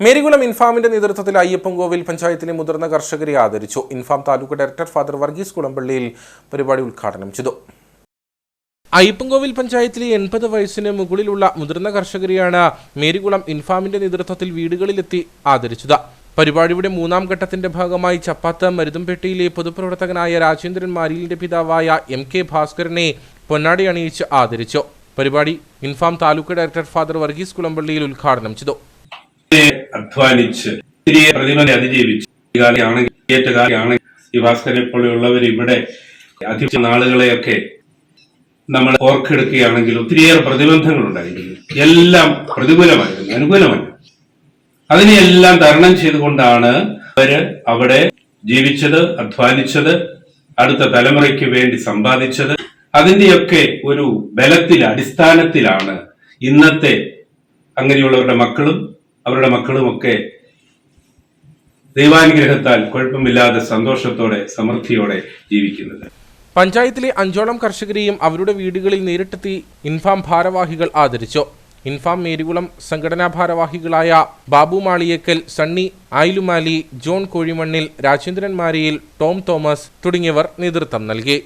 മേരികുളം ഇൻഫാമിന്റെ നേതൃത്വത്തിൽ അയ്യപ്പൻകോവിൽ പഞ്ചായത്തിലെ മുതിർന്ന കർഷകരെ ആദരിച്ചു. ഇൻഫാം താലൂക്ക് ഡയറക്ടർ ഫാദർ വർഗീസ് കുളമ്പള്ളിയിൽ പരിപാടി ഉദ്ഘാടനം ചെയ്തു. അയ്യപ്പൻകോവിൽ പഞ്ചായത്തിലെ എൺപത് വയസ്സിന് മുകളിലുള്ള മുതിർന്ന കർഷകരെയാണ് മേരികുളം ഇൻഫാമിന്റെ നേതൃത്വത്തിൽ വീടുകളിലെത്തി ആദരിച്ചത്. പരിപാടിയുടെ മൂന്നാം ഘട്ടത്തിന്റെ ഭാഗമായി ചപ്പാത്ത മരുതുംപെട്ടിയിലെ പൊതുപ്രവർത്തകനായ രാജേന്ദ്രൻ മാരിലിന്റെ പിതാവായ എം കെ ഭാസ്കരനെ പൊന്നാടി അണിയിച്ച് ആദരിച്ചു. പരിപാടി ഇൻഫാം താലൂക്ക് ഡയറക്ടർ ഫാദർ വർഗീസ് കുളമ്പള്ളിയിൽ ഉദ്ഘാടനം ചെയ്തു. അധ്വാനിച്ച് ഒത്തിരി പ്രതിമനെ അതിജീവിച്ച്. കാലയാണെങ്കിൽ ഏറ്റ ഈ ഭാസ്കരെ പോലെയുള്ളവർ ഇവിടെ അധിക നാളുകളെയൊക്കെ നമ്മൾ ഓർക്കെടുക്കുകയാണെങ്കിൽ ഒത്തിരിയേറെ പ്രതിബന്ധങ്ങൾ ഉണ്ടായിരുന്നു എല്ലാം പ്രതികൂലമായിരുന്നു അനുകൂലമായിരുന്നു. അതിനെയെല്ലാം തരണം ചെയ്തുകൊണ്ടാണ് അവർ അവിടെ ജീവിച്ചത് അധ്വാനിച്ചത് അടുത്ത തലമുറയ്ക്ക് വേണ്ടി സമ്പാദിച്ചത്. അതിന്റെയൊക്കെ ഒരു ബലത്തിൽ അടിസ്ഥാനത്തിലാണ് ഇന്നത്തെ അങ്ങനെയുള്ളവരുടെ മക്കളും അവരുടെ മക്കളുമൊക്കെ ദൈവാനുഗ്രഹത്താൽ കുഴപ്പമില്ലാതെ സന്തോഷത്തോടെ സമൃദ്ധിയോടെ ജീവിക്കുന്നത്. പഞ്ചായത്തിലെ അഞ്ചോളം കർഷകരെയും അവരുടെ വീടുകളിൽ നേരിട്ടെത്തി ഇൻഫാം ഭാരവാഹികൾ ആദരിച്ചു. ഇൻഫാം മേരികുളം സംഘടനാ ഭാരവാഹികളായ ബാബു മാളിയേക്കൽ സണ്ണി ആയിലുമാലി ജോൺ കോഴിമണ്ണിൽ രാജേന്ദ്രൻ മാരിയിൽ ടോം തോമസ് തുടങ്ങിയവർ നേതൃത്വം നൽകി.